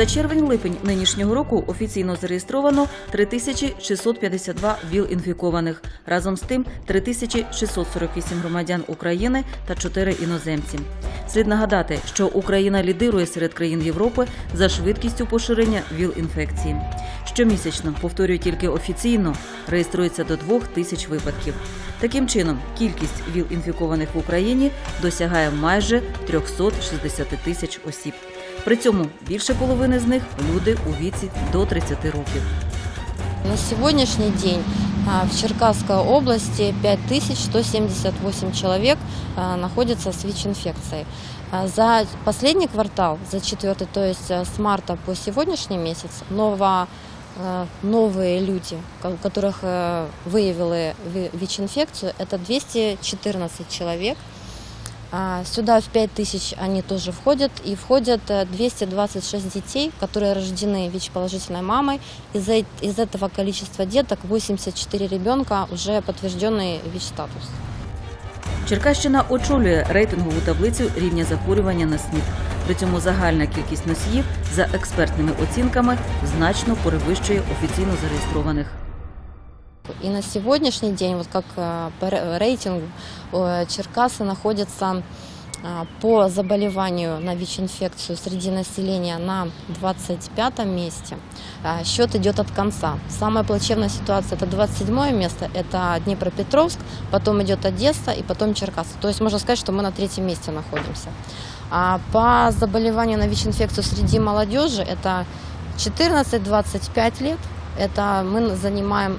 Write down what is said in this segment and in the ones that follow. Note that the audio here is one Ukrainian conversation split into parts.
За червень-липень нинішнього року офіційно зареєстровано 3652 ВІЛ-інфікованих. Разом з тим 3648 громадян України та 4 іноземці. Слід нагадати, що Україна лідирує серед країн Європи за швидкістю поширення ВІЛ-інфекції. Щомісячно, повторюю тільки офіційно, реєструється до 2 тисяч випадків. Таким чином, кількість ВІЛ-інфікованих в Україні досягає майже 360 тисяч осіб. При цьому більше половини з них люди у віці до 30 років. На сегодняшний день а, в Черкасской области 5178 человек а, находятся с ВИЧ-инфекцией. А, За последний квартал, за четвертый, то есть а, с марта по сегодняшний месяц, ново, а, новые люди, ко- у которых э, выявили ви- ВИЧ-инфекцию, это 214 человек. А, Сюда в 5000 они тоже входят. И входят э, 226 детей, которые рождены ВИЧ-положительной мамой. Из, э- из этого количества деток 84 ребенка уже подтвержденный ВИЧ-статус. Черкащина очолює рейтингову таблицю рівня захворювання на СНІД. При цьому загальна кількість носіїв за експертними оцінками значно перевищує офіційно зареєстрованих. И на сегодняшний день, вот как э, по ре- рейтингу, э, Черкасы находятся а, по заболеванию на ВИЧ-инфекцию среди населения на 25 месте. Счет идет от конца. Самая плачевная ситуация – это 27 место, это Днепропетровск, потом идет Одесса и потом Черкасы. То есть можно сказать, что мы на третьем месте находимся. А по заболеванию на ВИЧ-инфекцию среди молодежи это 14-25 лет. Это мы занимаем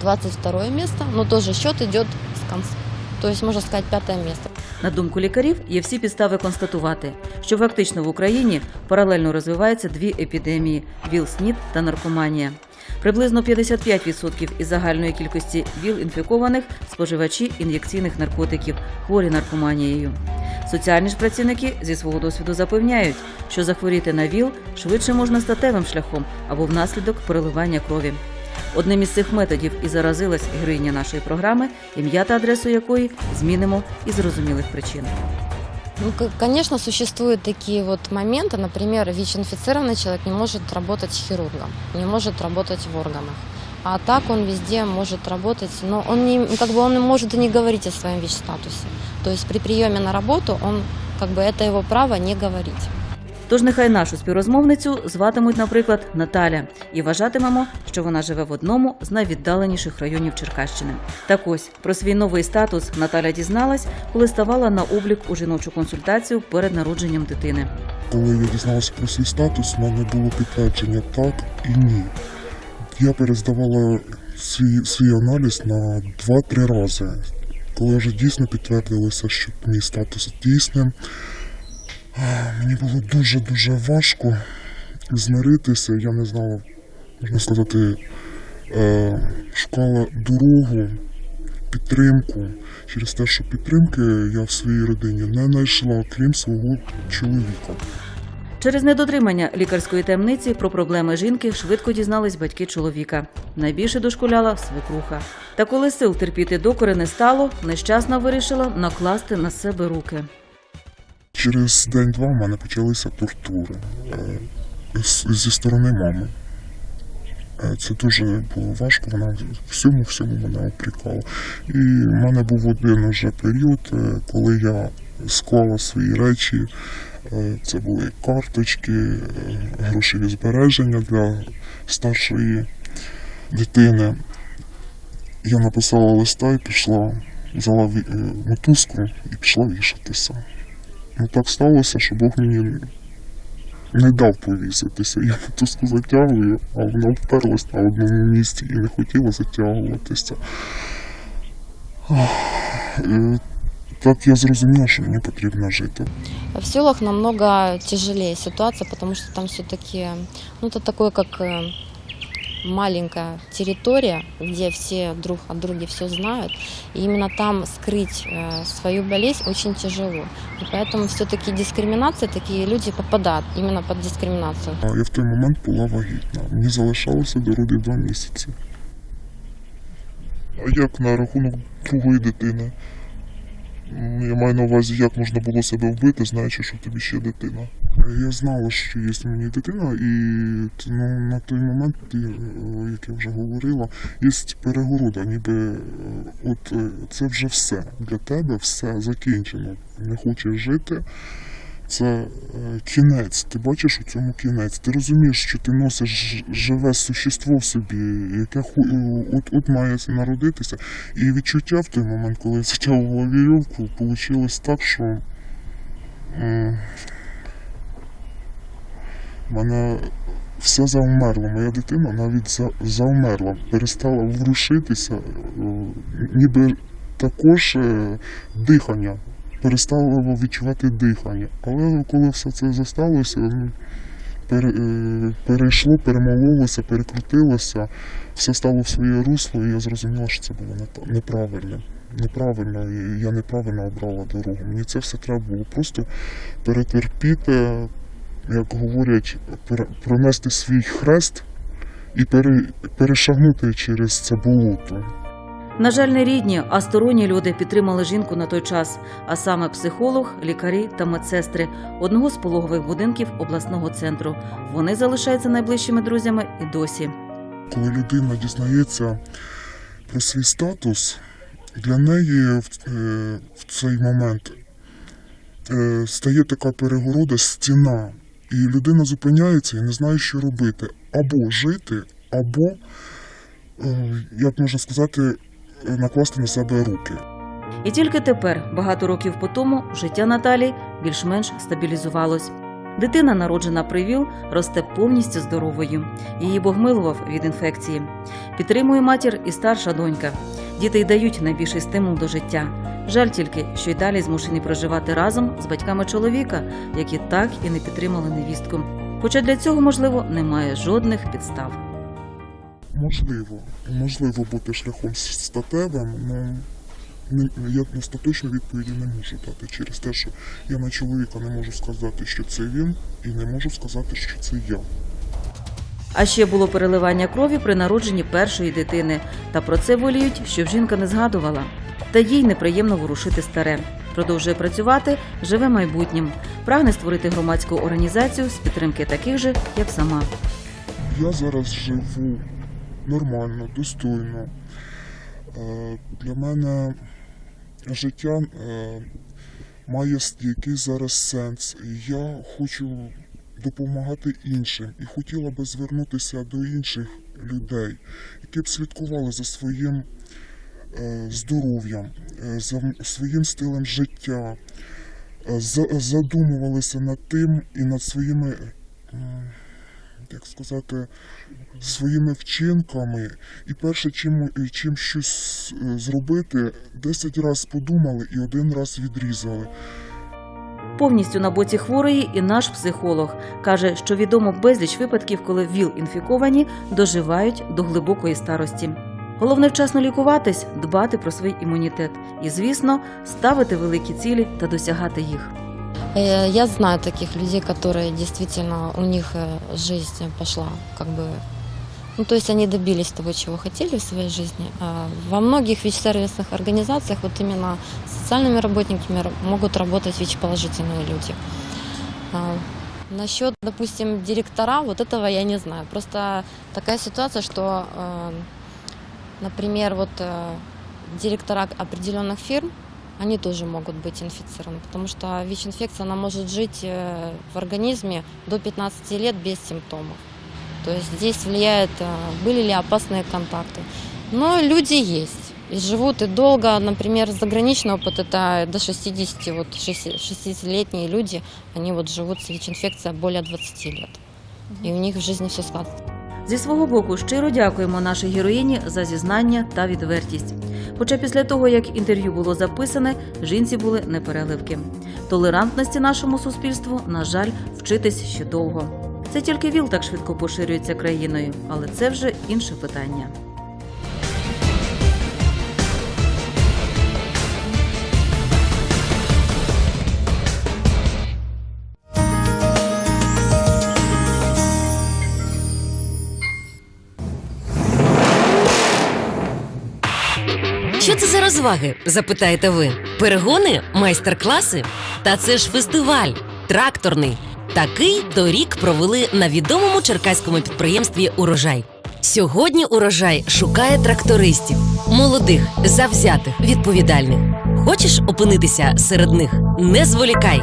22 место, но тоже счет идет с конца. То есть, можно сказать, пятое место. На думку лікарів, є всі підстави констатувати, що фактично в Україні паралельно розвиваються дві епідемії ВІЛ-СНІД та наркоманія. Приблизно 55% із загальної кількості ВІЛ-інфікованих споживачі ін'єкційних наркотиків, хворі наркоманією. Соціальні ж працівники зі свого досвіду запевняють, що захворіти на ВІЛ швидше можна статевим шляхом або внаслідок переливання крові. Одним із цих методів і заразилась героїня нашої програми, ім'я та адресу якої змінимо із зрозумілих причин. Ну, к- конечно, существуют такие вот моменты, например, ВИЧ-инфицированный человек не может работать хирургом, не может работать в органах. А так он везде может работать, но он не, как бы он может и не говорить о своем ВИЧ-статусе. То есть при приеме на работу он, как бы это его право не говорить. Тож нехай нашу співрозмовницю зватимуть, наприклад, Наталя, і вважатимемо, що вона живе в одному з найвіддаленіших районів Черкащини. Так ось про свій новий статус Наталя дізналась, коли ставала на облік у жіночу консультацію перед народженням дитини. Коли я дізнався про свій статус, в мене було підтвердження так і ні. Я перездавала свій, свій аналіз на 2-3 рази. Коли вже дійсно підтвердилося, що мій статус дійсним, мені було дуже-дуже важко змиритися. Я не знав, можна сказати, е, шукала дорогу, підтримку. Через те, що підтримки я в своїй родині не знайшла, крім свого чоловіка. Через недотримання лікарської таємниці про проблеми жінки швидко дізнались батьки чоловіка. Найбільше дошкуляла свекруха. Та коли сил терпіти докори не стало, нещасна вирішила накласти на себе руки. Через день-два в мене почалися тортури е, зі сторони мами. Е, Це дуже було важко, вона всьому всьому мене опрікала. І в мене був один уже період, е, коли я склала свої речі. Це були карточки, грошові збереження для старшої дитини. Я написала листа і пішла, взяла мотузку і пішла вішатися. Ну так сталося, що Бог мені не дав повіситися. Я мотузку затягую, а вона вперлась на одному місці і не хотіла затягуватися. Так я зрозумів, що мені потрібно жити. В селах намного тяжелее ситуация, потому что там все-таки, ну, это такое, как э, маленькая территория, где все друг о друге все знают. И именно там скрыть э, свою болезнь очень тяжело. И поэтому все-таки дискриминация, такие люди попадают именно под дискриминацию. А я в той момент була вагітна. Мені залишалося до родів два місяці. А як на рахунок другої дитини? М, Я маю на увазі, як можна було себе вбити, знаючи, що в тобі ще дитина. Я знала, що є мені дитина, і ну, на той момент, е, як я вже говорила, є перегорода, ніби е, от е, це вже все. Для тебе все закінчено. Не хочеш жити. Це е, кінець. Ти бачиш у цьому кінець. Ти розумієш, що ти носиш живе существо в собі, яке е, от, от має народитися. І відчуття в той момент, коли я затягувала вірьовку, вийшло так, що. Мене все завмерло. Моя дитина навіть за, завмерла, перестала ворушитися, е, ніби також е, дихання, перестала відчувати дихання. Але коли все це засталося, пере, е, перейшло, перемололося, перекрутилося, все стало в своє русло, і я зрозуміла, що це було неправильно. Неправильно, я неправильно обрала дорогу. Мені це все треба було просто перетерпіти, як говорять, пронести свій хрест і перешагнути через це болото. На жаль, не рідні, а сторонні люди підтримали жінку на той час, а саме психолог, лікарі та медсестри одного з пологових будинків обласного центру. Вони залишаються найближчими друзями і досі. Коли людина дізнається про свій статус, для неї в, е, цей момент е, стає така перегорода, стіна, і людина зупиняється і не знає, що робити. Або жити, або, е, як можна сказати, накласти на себе руки. І тільки тепер, багато років по тому, життя Наталі більш-менш стабілізувалось. Дитина, народжена при ВІЛ, росте повністю здоровою. Її Бог милував від інфекції. Підтримує матір і старша донька. Діти й дають найбільший стимул до життя. Жаль тільки, що й далі змушені проживати разом з батьками чоловіка, які так і не підтримали невістку. Хоча для цього, можливо, немає жодних підстав. Можливо, можливо бути шляхом статевим, але не, я остаточно відповіді не можу дати через те, що я на чоловіка не можу сказати, що це він, і не можу сказати, що це я. А ще було переливання крові при народженні першої дитини. Та про це воліють, щоб жінка не згадувала. Та їй неприємно ворушити старе. Продовжує працювати, живе майбутнім. Прагне створити громадську організацію з підтримки таких же, як сама. Я зараз живу нормально, достойно. Е, Для мене життя е, має якийсь зараз сенс. Я хочу допомагати іншим і хотіла би звернутися до інших людей, які б слідкували за своїм е, здоров'ям, е, за своїм стилем життя, е, задумувалися над тим і над своїми, як сказати, своїми вчинками, і перше, чим, чим щось зробити, 10 разів подумали і один раз відрізали. Повністю на боці хворої і наш психолог каже, що відомо безліч випадків, коли ВІЛ інфіковані доживають до глибокої старості. Головне вчасно лікуватись, дбати про свій імунітет і, звісно, ставити великі цілі та досягати їх. Э, Я знаю таких людей, которые действительно, у них э, жизнь пошла как бы... Ну, то есть они добились того, чего хотели в своей жизни. А Во многих ВИЧ-сервисных организациях вот именно социальными работниками могут работать ВИЧ-положительные люди. А, Насчет, допустим, директора, вот этого я не знаю. Просто такая ситуация, что, э, например, вот э, директора определенных фирм, они тоже могут быть инфицированы, потому что ВИЧ-инфекция, она может жить э, в организме до 15 лет без симптомов. То есть здесь влияет, э, были ли опасные контакты. Но люди есть. И живут и долго, например, заграничный опыт, это до 60, вот 60-летние люди, они вот живут с ВИЧ-инфекцией более 20 лет. И у них в жизни все складно. Зі свого боку щиро дякуємо нашій героїні за зізнання та відвертість. Хоча після того, як інтерв'ю було записане, жінці були непереливки. Толерантності нашому суспільству, на жаль, вчитись ще довго. Це тільки ВІЛ так швидко поширюється країною, але це вже інше питання. Що це за розваги? запитаєте ви. Перегони, майстер-класи? Та це ж фестиваль тракторний. Такий торік провели на відомому черкаському підприємстві Урожай. Сьогодні урожай шукає трактористів, молодих, завзятих, відповідальних. Хочеш опинитися серед них? Не зволікай.